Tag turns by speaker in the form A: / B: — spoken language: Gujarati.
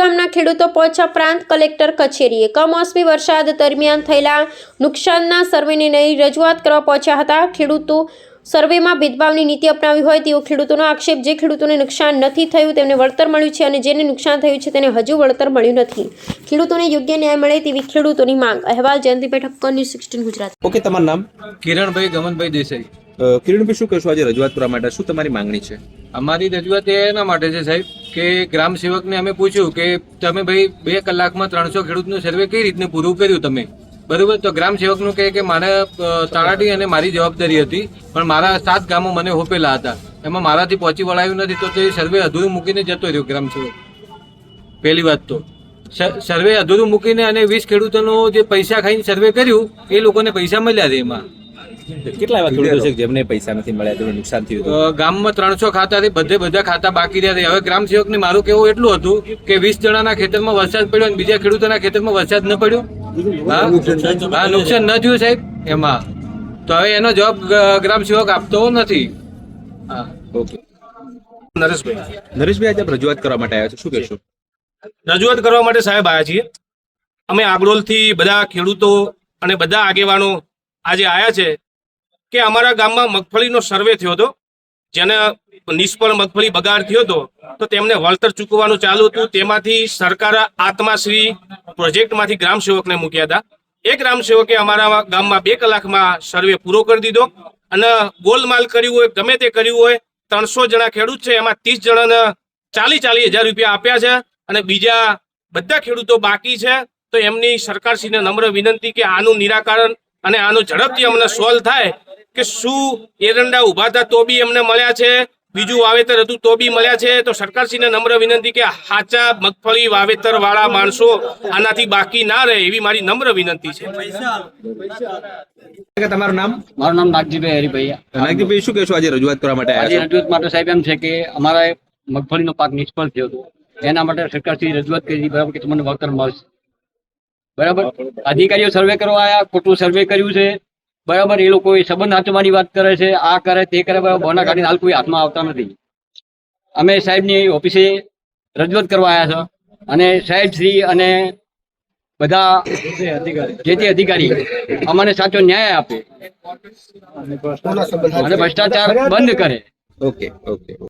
A: ગામના ખેડૂતો પહોંચ્યા પ્રાંત કલેક્ટર કચેરીએ. કમોસમી વરસાદ દરમિયાન થયેલા નુકસાનના સર્વેને લઈ રજૂઆત કરવા પહોંચ્યા હતા. ખેડૂતો સર્વેમાં ભેદભાવની નીતિ અપનાવી હોય તેવો ખેડૂતોનો આક્ષેપ જે ખેડૂતોને નુકસાન નથી થયું તેમને વળતર મળ્યું છે અને જેને નુકસાન થયું છે તેને હજુ વળતર મળ્યું નથી. ખેડૂતોને યોગ્ય ન્યાય મળે તેવી ખેડૂતોની માંગ. અહેવાલ Jayantibhai Thakkar news sixteen Gujarat.
B: Okay તમારું નામ?
C: કિરણભાઈ ગમનભાઈ દેસાઈ.
B: કિરણભાઈ શું કહેશો આજે રજૂઆત કરવા માટે? શું તમારી માંગણી છે?
C: અમારી રજૂઆત એના માટે છે સાહેબ કે ગ્રામ સેવકને અમે પૂછ્યું કે તમે ભાઈ બે કલાકમાં ત્રણસો ખેડૂતનું સર્વે કઈ રીતને પૂરું કર્યું તમે? બરોબર? તો ગ્રામ સેવકનું કહે કે મારે તાળાટી અને મારી જવાબદારી હતી, પણ મારા સાત ગામો મને હોપેલા હતા. એમાં મારાથી પહોંચી વળાયું નથી, તો તે સર્વે અધૂરું મૂકીને જતો રહ્યો ગ્રામ સેવક. પહેલી વાત તો. સર્વે અધૂરું મૂકીને અને વીસ ખેડૂતોનો જે પૈસા ખાઈને સર્વે કર્યું, એ લોકોને પૈસા મળ્યા છે એમાં.
B: કેટલા એવા ખેડૂતો છે જેમને પૈસા નથી મળ્યા તેમને નુકસાન થયું
C: ગામમાં ત્રણસો ખાતા છે બધે બધા ખાતા બાકી રહ્યા હવે ગ્રામ સેવકને મારું કેવું એટલું હતું કે વીસ જણાના ખેતરમાં વરસાદ પડ્યો અને બીજા ખેડૂતોના ખેતરમાં વરસાદ ન પડ્યો. હા? નુકસાન ન થયું. સાહેબ એમાં. તો હવે એનો જવાબ ગ્રામ સેવક આપતો નથી. હા.
B: ઓકે.
D: નરેશભાઈ.
B: નરેશભાઈ આજે રજૂઆત કરવા માટે આવ્યા છે. શું કહેશો?
D: રજૂઆત કરવા માટે સાહેબ આવ્યા છીએ. અમે આગરોલથી બધા ખેડૂતો અને બધા આગેવાનો આજે આવ્યા છે. કે અમારા ગામમાં મગફળીનો સર્વે થયો હતો. જેને નિષ્ફળ મગફળી બગાડ થયો હતો, તો તેમને વળતર ચૂકવવાનું ચાલુ હતું. તેમાંથી સરકાર આત્માશ્રી પ્રોજેક્ટમાંથી ગ્રામ સેવકને મૂક્યા હતા. એ ગ્રામ સેવકે અમારા ગામમાં બે કલાકમાં સર્વે પૂરો કરી દીધો અને ગોલમાલ કર્યું હોય, ગમે તે કર્યું હોય, ત્રણસો જણા ખેડૂત છે, એમાં ત્રીસ જણાને ચાલી ચાલી હજાર રૂપિયા આપ્યા છે અને બીજા બધા ખેડૂતો બાકી છે. તો એમની સરકારશ્રીને નમ્ર વિનંતી કે આનું નિરાકરણ અને આનું ઝડપથી અમને સોલ્વ થાય કે શું એરંડા ઊભા હતા તો બી એમને મળ્યા છે? બીજું વાવેતર હતું તો બી મળ્યા છે? તો સરકારશ્રીને નમ્ર વિનંતી કે સાચા મગફળી વાવેતર વાળા માણસો આનાથી બાકી ના રહે એવી મારી નમ્ર વિનંતી છે.
B: તમારું નામ?
E: મારું નામ નાગજીભાઈ હરિભાઈ
B: નાગજીભાઈ શું કહેશો આજે રજૂઆત કરવા માટે
E: આજે રજૂઆત માટે સાહેબ એમ છે કે અમારા મગફળીનો પાક નિષ્ફળ થયો હતો. એના માટે સરકારશ્રી રજૂઆત કરી બરાબર કે તમને વળતર મળશે. બરાબર? અધિકારીઓ સર્વે કરવા આવ્યા ખોટું સર્વે કર્યું છે. બરાબર, એ લોકો સંબંધ હાચવાની વાત કરે છે, આ કરે, તે કરે, બરાબર બોના કાઢીને હાલ કોઈ હાથમાં આવતા નથી. અમે સાહેબની ઓફિસે રજૂઆત કરવા આવ્યા છે અને સાહેબ શ્રી અને બધા જે તે અધિકારી અમને સાચો ન્યાય આપે. અને ભ્રષ્ટાચાર બંધ કરે.
B: Okay okay.